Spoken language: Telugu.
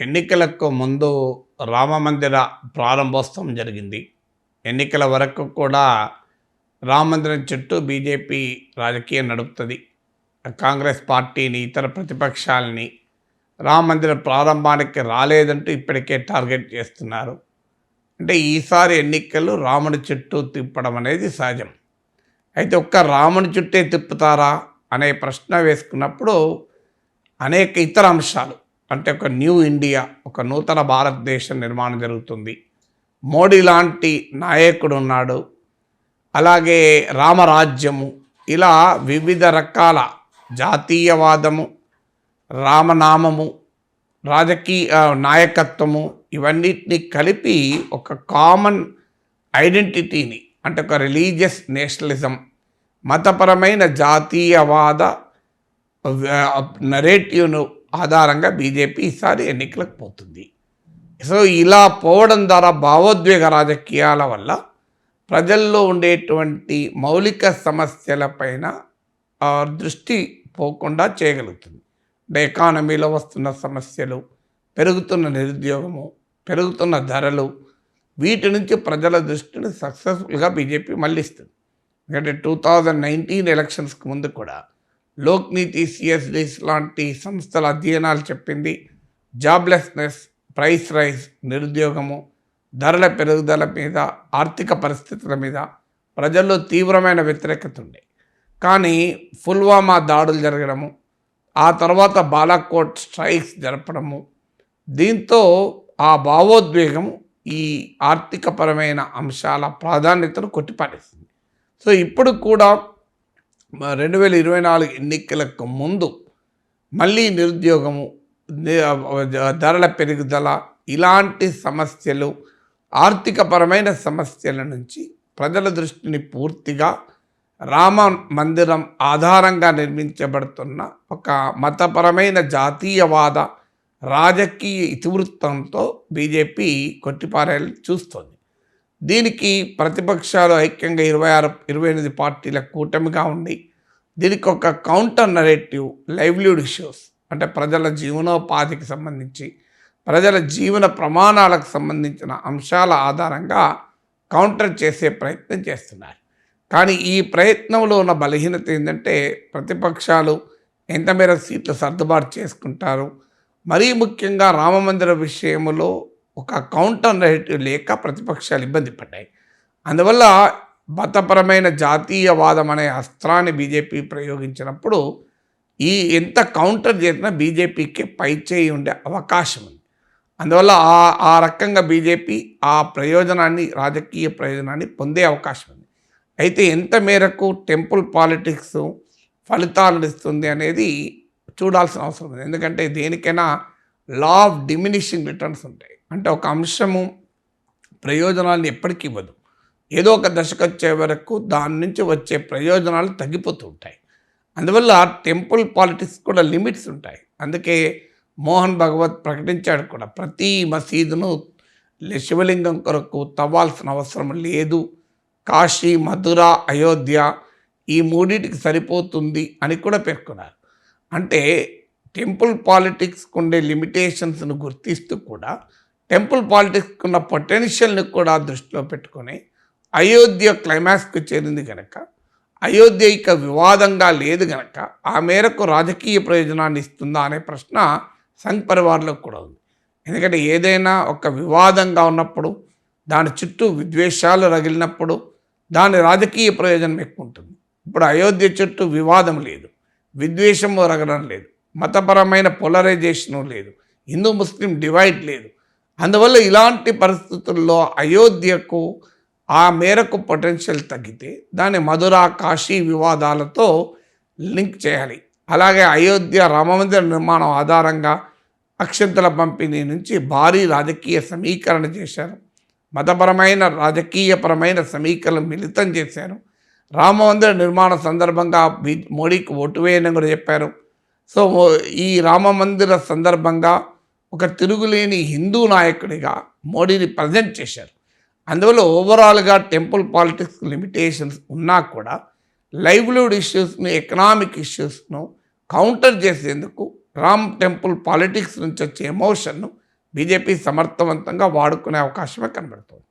ఎన్నికలకు ముందు రామమందిర ప్రారంభోత్సవం జరిగింది. ఎన్నికల వరకు కూడా రామమందిరం చుట్టూ బీజేపీ రాజకీయం నడుపుతుంది. కాంగ్రెస్ పార్టీని ఇతర ప్రతిపక్షాలని రామమందిర ప్రారంభానికి రాలేదంటూ ఇప్పటికే టార్గెట్ చేస్తున్నారు. అంటే ఈసారి ఎన్నికలు రాముడి చుట్టూ తిప్పడం అనేది సహజం. అయితే ఒక్క రాముని చుట్టే తిప్పుతారా అనే ప్రశ్న వేసుకున్నప్పుడు అనేక ఇతర అంశాలు అంటే ఒక న్యూ ఇండియా ఒక నూతన భారతదేశం నిర్మాణం జరుగుతుంది. మోడీ లాంటి నాయకుడు ఉన్నాడు. అలాగే రామరాజ్యము ఇలా వివిధ రకాల జాతీయవాదము రామనామము రాజకీయ నాయకత్వము ఇవన్నిటిని కలిపి ఒక కామన్ ఐడెంటిటీని అంటే ఒక రిలీజియస్ నేషనలిజం మతపరమైన జాతీయవాద నరేటివ్ను ఆధారంగా బీజేపీ ఈసారి ఎన్నికలకు పోతుంది. సో ఇలా పోవడం ద్వారా భావోద్వేగ రాజకీయాల వల్ల ప్రజల్లో ఉండేటువంటి మౌలిక సమస్యలపైన పైన దృష్టి పోకుండా చేయగలుగుతుంది. అంటే ఎకానమీలో వస్తున్న సమస్యలు పెరుగుతున్న నిరుద్యోగము పెరుగుతున్న ధరలు వీటి నుంచి ప్రజల దృష్టిని సక్సెస్ఫుల్గా బీజేపీ మళ్ళిస్తుంది ఎందుకంటే టూ థౌజండ్ నైన్టీన్ ఎలక్షన్స్కి ముందు కూడా లోక్నీతి సిఎస్డిస్ లాంటి సంస్థల అధ్యయనాలు చెప్పింది. జాబ్లెస్నెస్ ప్రైస్ రైజ్ నిరుద్యోగము ధరల పెరుగుదల మీద ఆర్థిక పరిస్థితుల మీద ప్రజల్లో తీవ్రమైన వ్యతిరేకత ఉండే కానీ పుల్వామా దాడులు జరగడము ఆ తర్వాత బాలాకోట్ స్ట్రైక్స్ జరపడము దీంతో ఆ భావోద్వేగం ఈ ఆర్థికపరమైన అంశాల ప్రాధాన్యతను కొట్టిపారేసింది. సో ఇప్పుడు కూడా రెండు వేల ఇరవై నాలుగు ఎన్నికలకు ముందు మళ్ళీ నిరుద్యోగము ధరల పెరుగుదల ఇలాంటి సమస్యలు ఆర్థికపరమైన సమస్యల నుంచి ప్రజల దృష్టిని పూర్తిగా రామ మందిరం ఆధారంగా నిర్మించబడుతున్న ఒక మతపరమైన జాతీయవాద రాజకీయ ఇతివృత్తంతో బీజేపీ కొట్టిపారేయాలని చూస్తోంది. దీనికి ప్రతిపక్షాలు ఐక్యంగా ఇరవై ఆరు ఇరవై ఎనిమిది పార్టీల కూటమిగా ఉండి దీనికి ఒక కౌంటర్ నరేటివ్ లైవ్లీవుడ్ ఇష్యూస్ అంటే ప్రజల జీవనోపాధికి సంబంధించి ప్రజల జీవన ప్రమాణాలకు సంబంధించిన అంశాల ఆధారంగా కౌంటర్ చేసే ప్రయత్నం చేస్తున్నారు. కానీ ఈ ప్రయత్నంలో ఉన్న బలహీనత ఏంటంటే ప్రతిపక్షాలు ఎంత మేర సీట్లు సర్దుబాటు చేసుకుంటారు? మరీ ముఖ్యంగా రామమందిర విషయంలో ఒక కౌంటర్ రైట్ లేక ప్రతిపక్షాలు ఇబ్బంది పడ్డాయి. అందువల్ల మతపరమైన జాతీయవాదం అనే అస్త్రాన్ని బీజేపీ ప్రయోగించినప్పుడు ఈ ఎంత కౌంటర్ చేసినా బీజేపీకి పైచేయి ఉండే అవకాశం ఉంది. అందువల్ల ఆ ఆ రకంగా బీజేపీ ఆ ప్రయోజనాన్ని రాజకీయ ప్రయోజనాన్ని పొందే అవకాశం ఉంది. అయితే ఎంత మేరకు టెంపుల్ పాలిటిక్స్ ఫలితాలను ఇస్తుంది అనేది చూడాల్సిన అవసరం ఉంది. ఎందుకంటే దేనికైనా లా ఆఫ్ డిమినిషింగ్ రిటర్న్స్ ఉంటాయి. అంటే ఒక అంశము ప్రయోజనాలను ఎప్పటికీ ఇవ్వదు. ఏదో ఒక దశకు వచ్చే వరకు దాని నుంచి వచ్చే ప్రయోజనాలు తగ్గిపోతూ ఉంటాయి. అందువల్ల టెంపుల్ పాలిటిక్స్ కూడా లిమిట్స్ ఉంటాయి. అందుకే మోహన్ భగవత్ ప్రకటించాడు కూడా ప్రతి మసీదును శివలింగం కొరకు తవ్వాల్సిన అవసరం లేదు. కాశీ మధుర అయోధ్య ఈ మూడింటికి సరిపోతుంది అని కూడా పేర్కొన్నారు. అంటే టెంపుల్ పాలిటిక్స్కి ఉండే లిమిటేషన్స్ను గుర్తిస్తూ కూడా టెంపుల్ పాలిటిక్స్కి ఉన్న పొటెన్షియల్ని కూడా దృష్టిలో పెట్టుకొని అయోధ్య క్లైమాక్స్కి చేరింది కనుక అయోధ్య ఇక వివాదంగా లేదు గనక ఆ మేరకు రాజకీయ ప్రయోజనాన్ని ఇస్తుందా అనే ప్రశ్న సంఘ్ పరివార్లో కూడా ఉంది. ఎందుకంటే ఏదైనా ఒక వివాదంగా ఉన్నప్పుడు దాని చుట్టూ విద్వేషాలు రగిలినప్పుడు దాని రాజకీయ ప్రయోజనం ఎక్కువ ఉంటుంది. ఇప్పుడు అయోధ్య చుట్టూ వివాదం లేదు విద్వేషము రగడం లేదు మతపరమైన పోలరైజేషను లేదు హిందూ ముస్లిం డివైడ్ లేదు అందువల్ల ఇలాంటి పరిస్థితుల్లో అయోధ్యకు ఆ మేరకు పొటెన్షియల్ తగ్గితే దాన్ని మధుర కాశీ వివాదాలతో లింక్ చేయాలి. అలాగే అయోధ్య రామమందిర నిర్మాణం ఆధారంగా అక్షంతల పంపిణీ నుంచి భారీ రాజకీయ సమీకరణ చేశారు. మతపరమైన రాజకీయపరమైన సమీకరణ మిళితం చేశారు. రామమందిర నిర్మాణ సందర్భంగా మోడీకి ఓటు వేయని కూడా చెప్పారు. సో ఈ రామమందిర సందర్భంగా ఒక తిరుగులేని హిందూ నాయకుడిగా మోడీని ప్రజెంట్ చేశారు. అందువల్ల ఓవరాల్గా టెంపుల్ పాలిటిక్స్ లిమిటేషన్స్ ఉన్నా కూడా లైవ్లీవుడ్ ఇష్యూస్ను ఎకనామిక్ ఇష్యూస్ను కౌంటర్ చేసేందుకు రామ్ టెంపుల్ పాలిటిక్స్ నుంచి వచ్చే ఎమోషన్ను బీజేపీ సమర్థవంతంగా వాడుకునే అవకాశమే కనబడుతుంది.